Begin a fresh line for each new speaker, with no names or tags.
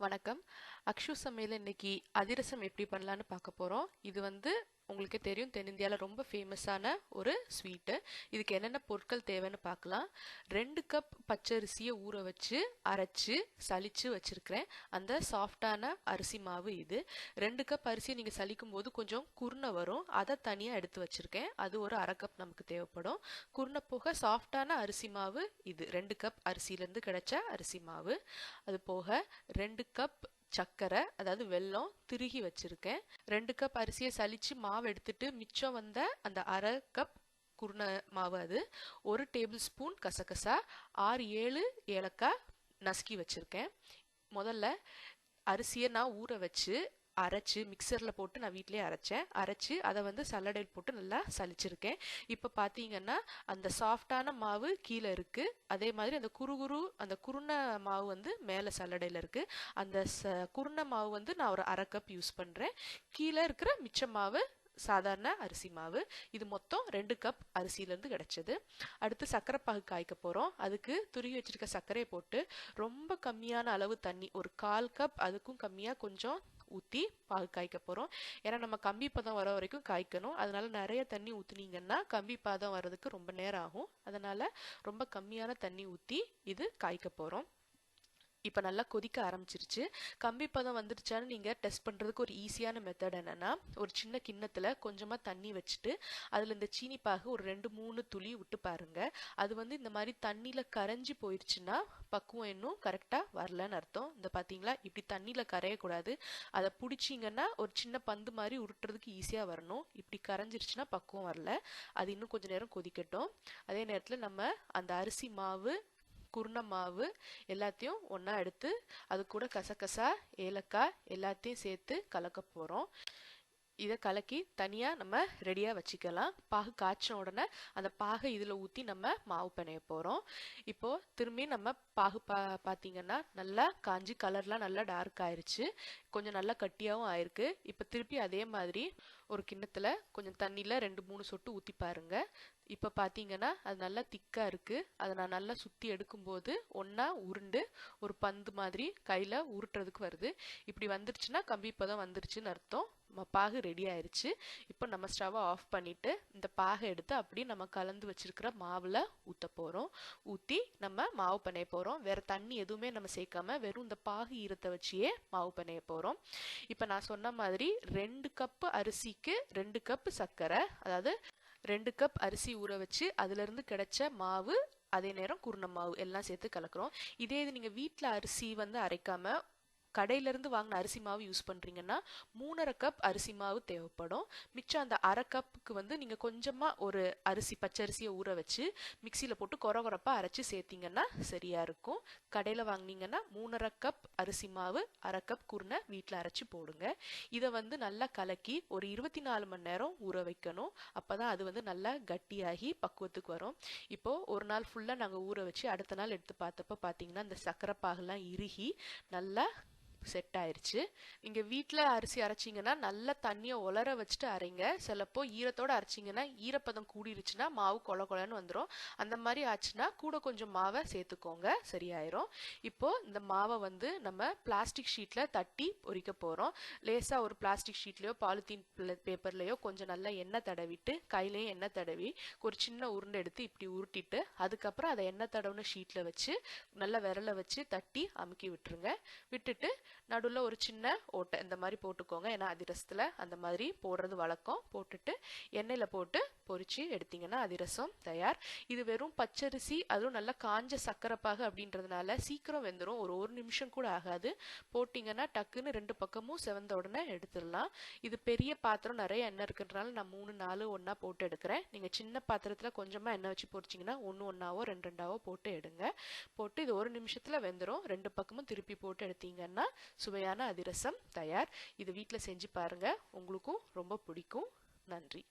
வணக்கம். அக்ஷு சமையல் இன்னைக்கு அதிரசம் எப்படி பண்ணலான்னு பார்க்க போகிறோம் இது வந்து உங்களுக்கு தெரியும் தென்னிந்தியாவில் ரொம்ப ஃபேமஸான ஒரு ஸ்வீட்டு இதுக்கு என்னென்ன பொருட்கள் தேவைன்னு பார்க்கலாம். ரெண்டு கப் பச்சரிசியை ஊற வச்சு அரைச்சி சளிச்சு வச்சுருக்கிறேன். அந்த சாஃப்டான அரிசி மாவு இது. ரெண்டு கப் அரிசியை நீங்கள் சலிக்கும் போது கொஞ்சம் குருணை வரும். அதை தனியாக எடுத்து வச்சுருக்கேன். அது ஒரு அரை கப் நமக்கு தேவைப்படும். குருணை போக சாஃப்டான அரிசி மாவு இது. ரெண்டு கப் அரிசியிலேருந்து கிடைச்ச அரிசி மாவு. அது போக ரெண்டு கப் சர்க்கரை அதாவது வெல்லம் திருகி வச்சிருக்கேன். ரெண்டு கப் அரிசியை சலிச்சு மாவு எடுத்துட்டு மிச்சம் வந்த அந்த அரை கப் குருண மாவு அது ஒரு டேபிள் ஸ்பூன் கசகசா ஆறு ஏழு ஏலக்காய் நசுக்கி வச்சிருக்கேன். முதல்ல அரிசியை நான் ஊற வச்சு அரைச்சி மிக்சரில் போட்டு நான் வீட்டிலே அரைச்சேன். அரைச்சி அதை வந்து சல்லடையில் போட்டு நல்லா சலிச்சிருக்கேன் இப்போ பார்த்தீங்கன்னா அந்த சாஃப்டான மாவு கீழே இருக்குது அதே மாதிரி அந்த குறுகுறு அந்த குருணை மாவு வந்து மேலே சல்லடையில் இருக்குது அந்த ச குருணை மாவு வந்து நான் ஒரு அரை கப் யூஸ் பண்ணுறேன் கீழே இருக்கிற மிச்ச மாவு சாதாரண அரிசி மாவு இது மொத்தம் ரெண்டு கப் அரிசியிலேருந்து கிடச்சிது. அடுத்து சர்க்கரை பாகு காய்க்க போகிறோம் அதுக்கு துருகி வச்சிருக்க சர்க்கரையை போட்டு ரொம்ப கம்மியான அளவு தண்ணி ஒரு கால் கப் அதுக்கும் கம்மியாக கொஞ்சம் ஊற்றி பாகு காய்க்க போகிறோம் ஏன்னா நம்ம கம்பி பதம் வர வரைக்கும் காய்க்கணும். அதனால நிறைய தண்ணி ஊற்றுனீங்கன்னா கம்பி பாதம் வர்றதுக்கு ரொம்ப நேரம் ஆகும். அதனால் ரொம்ப கம்மியான தண்ணி ஊற்றி இது காய்க்க போகிறோம் இப்போ நல்லா கொதிக்க ஆரம்பிச்சிருச்சு. கம்பி பதம் வந்துடுச்சான்னு நீங்கள் டெஸ்ட் பண்ணுறதுக்கு ஒரு ஈஸியான மெத்தட் என்னென்னா ஒரு சின்ன கிண்ணத்தில் கொஞ்சமாக தண்ணி வச்சுட்டு அதில் இந்த சீனி பாகு ஒரு ரெண்டு மூணு துளி விட்டு பாருங்க. அது வந்து இந்த மாதிரி தண்ணியில் கரைஞ்சி போயிடுச்சுன்னா பக்குவம் இன்னும் கரெக்டாக வரலன்னு அர்த்தம். இந்த பார்த்தீங்களா இப்படி தண்ணியில் கரையக்கூடாது. அதை பிடிச்சிங்கன்னா ஒரு சின்ன பந்து மாதிரி உருட்டுறதுக்கு ஈஸியாக வரணும். இப்படி கரைஞ்சிருச்சுன்னா பக்குவம் வரல. அது இன்னும் கொஞ்சம் நேரம் கொதிக்கட்டும். அதே நேரத்தில் நம்ம அந்த அரிசி மாவு குருணை மாவு எல்லாத்தையும் ஒன்றா எடுத்து அது கூட கசகசா ஏலக்காய் எல்லாத்தையும் சேர்த்து கலக்க போகிறோம் இதை கலக்கி தனியாக நம்ம ரெடியாக வச்சுக்கலாம். பாகு காய்ச்சின உடனே அந்த பாகை இதில் ஊற்றி நம்ம மாவு பிணைய போகிறோம் இப்போது திரும்பி நம்ம பாகு பா பார்த்தீங்கன்னா நல்லா காஞ்சி கலர்லாம் நல்லா டார்க் ஆயிடுச்சு கொஞ்சம் நல்லா கட்டியாகவும் ஆயிருக்கு. இப்போ திருப்பி அதே மாதிரி ஒரு கிண்ணத்தில் கொஞ்சம் தண்ணியில் ரெண்டு மூணு சொட்டு ஊற்றி பாருங்க. இப்போ பார்த்தீங்கன்னா அது நல்லா திக்காக இருக்குது அதை நான் நல்லா சுற்றி எடுக்கும்போது ஒன்றா உருண்டு ஒரு பந்து மாதிரி கையில் உருட்டுறதுக்கு வருது. இப்படி வந்துருச்சுன்னா கம்பி இப்போ தான் வந்துருச்சுன்னு அர்த்தம். பாகு ரெடி ஆயிடுச்சு இப்போ நம்ம ஸ்டவ்வை ஆஃப் பண்ணிட்டு இந்த பாகை எடுத்து அப்படியே நம்ம கலந்து வச்சிருக்கிற மாவில் ஊற்ற போகிறோம் ஊற்றி நம்ம மாவு பிணைய போகிறோம் வேற தண்ணி எதுவுமே நம்ம சேர்க்காம வெறும் இந்த பாகு ஈரத்தை வச்சியே மாவு பண்ணிய போகிறோம் இப்போ நான் சொன்ன மாதிரி ரெண்டு கப்பு அரிசிக்கு ரெண்டு கப்பு சர்க்கரை அதாவது ரெண்டு கப் அரிசி ஊற வச்சு அதுலேருந்து கிடைச்ச மாவு அதே நேரம் குருணம் மாவு எல்லாம் சேர்த்து கலக்கிறோம். இதே இது நீங்கள் வீட்டில் அரிசி வந்து அரைக்காமல் கடையிலேருந்து வாங்கின அரிசி மாவு யூஸ் பண்ணுறீங்கன்னா மூணரை கப் அரிசி மாவு தேவைப்படும். மிச்சம் அந்த அரை கப்புக்கு வந்து நீங்கள் கொஞ்சமாக ஒரு அரிசி பச்சரிசியை ஊற வச்சு மிக்சியில் போட்டு கொர கொரப்பாக அரைச்சி சேர்த்திங்கன்னா சரியாக இருக்கும். கடையில் வாங்கினீங்கன்னா மூணரை கப் அரிசி மாவு அரை கப் குருணை வீட்டில் அரைச்சி போடுங்க. இதை வந்து நல்லா கலக்கி ஒரு இருபத்தி நாலு மணி நேரம் ஊற வைக்கணும். அப்போ தான் அது வந்து நல்லா கட்டியாகி பக்குவத்துக்கு வரும். இப்போது ஒரு நாள் ஃபுல்லாக நாங்கள் ஊற வச்சு அடுத்த நாள் எடுத்து பார்த்தப்போ பார்த்தீங்கன்னா இந்த சக்கரை பாகெல்லாம் இறுகி நல்லா செட் ஆயிடுச்சு நீங்கள் வீட்டில் அரிசி அரைச்சிங்கன்னா நல்லா தண்ணியை உலர வச்சுட்டு அரைங்க. சிலப்போ ஈரத்தோடு அரைச்சிங்கன்னா ஈரப்பதம் கூடிருச்சுன்னா மாவு கொல கொலன்னு வந்துடும் அந்த மாதிரி ஆச்சுன்னா கூட கொஞ்சம் மாவை சேர்த்துக்கோங்க. சரியாயிரும். இப்போது இந்த மாவை வந்து நம்ம பிளாஸ்டிக் ஷீட்டில் தட்டி பொறிக்க போகிறோம் லேசாக ஒரு பிளாஸ்டிக் ஷீட்லேயோ பாலித்தீன் பேப்பர்லேயோ கொஞ்சம் நல்லா எண்ணெய் தடவிட்டு கையிலையும் எண்ணெய் தடவி ஒரு சின்ன உருண்டை எடுத்து இப்படி உருட்டிட்டு அதுக்கப்புறம் அதை எண்ணெய் தடவுன ஷீட்டில் வச்சு நல்லா விரல வச்சு தட்டி அமுக்கி விட்டுருங்க. விட்டுட்டு நடுவில் ஒரு சின்ன ஓட்டை இந்த மாதிரி போட்டுக்கோங்க. ஏன்னா அதிரசத்தில் அந்த மாதிரி போடுறது வழக்கம். போட்டுட்டு எண்ணெயில் போட்டு பொறிச்சு எடுத்தீங்கன்னா அதிரசம் தயார். இது வெறும் பச்சரிசி அதுவும் நல்லா காஞ்ச சக்கரைப்பாகு அப்படின்றதுனால சீக்கிரம் வெந்துடும் ஒரு ஒரு நிமிஷம் கூட ஆகாது. போட்டிங்கன்னா டக்குன்னு ரெண்டு பக்கமும் செவந்த உடனே எடுத்துடலாம். இது பெரிய பாத்திரம் நிறைய எண்ணெய் இருக்கிறதுனால நான் மூணு நாலு ஒன்றா போட்டு எடுக்கிறேன். நீங்கள் சின்ன பாத்திரத்தில் கொஞ்சமாக எண்ணெய் வச்சு பொரிச்சிங்கன்னா ஒன்று ஒன்றாவோ ரெண்டு ரெண்டாவோ போட்டு எடுங்க. போட்டு இது ஒரு நிமிஷத்தில் வெந்துடும் ரெண்டு பக்கமும் திருப்பி போட்டு எடுத்தீங்கன்னா சுவையான அதிரசம் தயார். இது வீட்டில் செஞ்சு பாருங்கள் உங்களுக்கும் ரொம்ப பிடிக்கும். நன்றி.